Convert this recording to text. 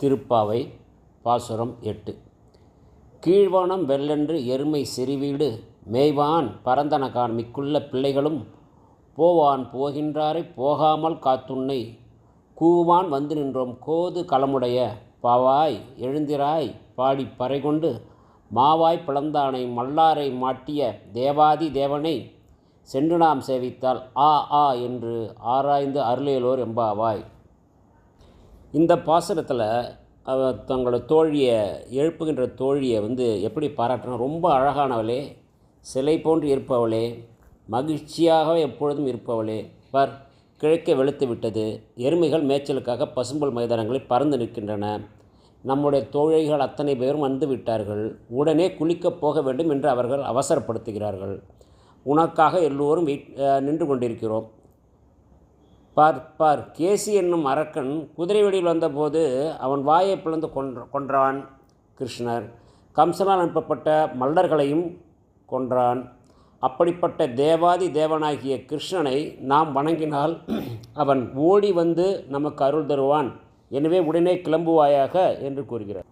திருப்பாவை பாசுரம் எட்டு. கீழ்வானம் வெள்ளென்று எருமை செறிவீடு மேய்வான் பரந்தனகான் மிக்குள்ள பிள்ளைகளும் போவான் போகின்றாரை போகாமல் காத்துன்னை கூவான் வந்து நின்றோம் கோது களமுடைய பாவாய் எழுந்திராய் பாடி பறைகொண்டு மாவாய் பிளந்தானை மல்லாரை மாட்டிய தேவாதி தேவனை சென்று நாம் சேவித்தால் ஆ ஆ என்று ஆராய்ந்து அருளேலோர் எம்பாவாய். இந்த பாசுரத்தில் தங்களோட தோழியை எழுப்புகின்ற தோழியை வந்து எப்படி பாராட்டினா ரொம்ப அழகானவளே சிலை போன்று இருப்பவளே மகிழ்ச்சியாக எப்பொழுதும் இருப்பவளே. பார் கிழக்கே வெளுத்து விட்டது. எருமைகள் மேய்ச்சலுக்காக பசும்புல் மைதானங்களில் பறந்து நிற்கின்றன. நம்முடைய தோழிகள் அத்தனை பேரும் வந்து விட்டார்கள். உடனே குளிக்கப் போக வேண்டும் என்று அவர்கள் அவசரப்படுத்துகிறார்கள். உனக்காக எல்லோரும் நின்று கொண்டிருக்கிறோம். பார் பார் கேசி என்னும் அரக்கன் குதிரை வடிவில் வந்தபோது அவன் வாயை பிளந்து கொன்ற கொன்றான். கிருஷ்ணர் கம்சனால் அனுப்பப்பட்ட மல்லர்களையும் கொன்றான். அப்படிப்பட்ட தேவாதி தேவனாகிய கிருஷ்ணனை நாம் வணங்கினால் அவன் ஓடி வந்து நமக்கு அருள் தருவான். எனவே உடனே கிளம்புவாயாக என்று கூறுகிறார்.